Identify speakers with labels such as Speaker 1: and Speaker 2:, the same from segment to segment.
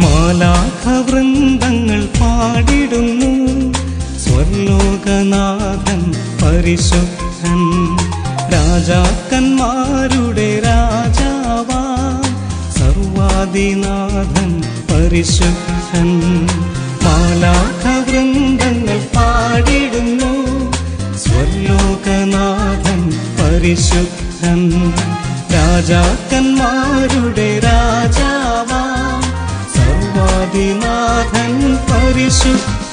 Speaker 1: മാലാഖവൃന്ദങ്ങൾ പാടിടുന്നു. സ്വർലോകനാഥൻ പരിശുദ്ധൻ. രാജാക്കന്മാരുടെ രാജാവാ. സർവാദിനാഥൻ പരിശുദ്ധൻ. മാലാഖ നായകൻ രാജാക്കന്മാരുടെ രാജാവാ. സർവാദിനാഥൻ പരിശുദ്ധ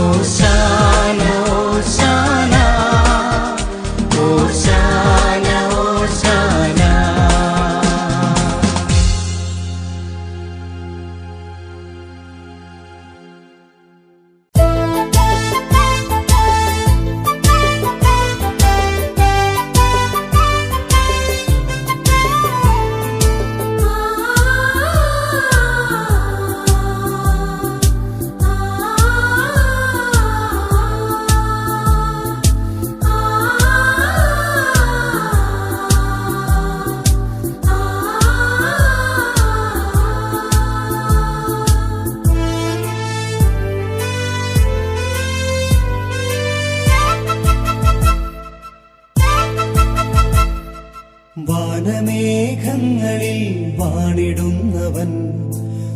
Speaker 1: so sad.
Speaker 2: വാനമേഘങ്ങളിൽ വാണിടുന്നവൻ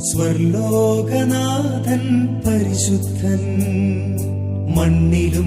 Speaker 2: സ്വർലോകനാഥൻ പരിശുദ്ധൻ. മണ്ണിലും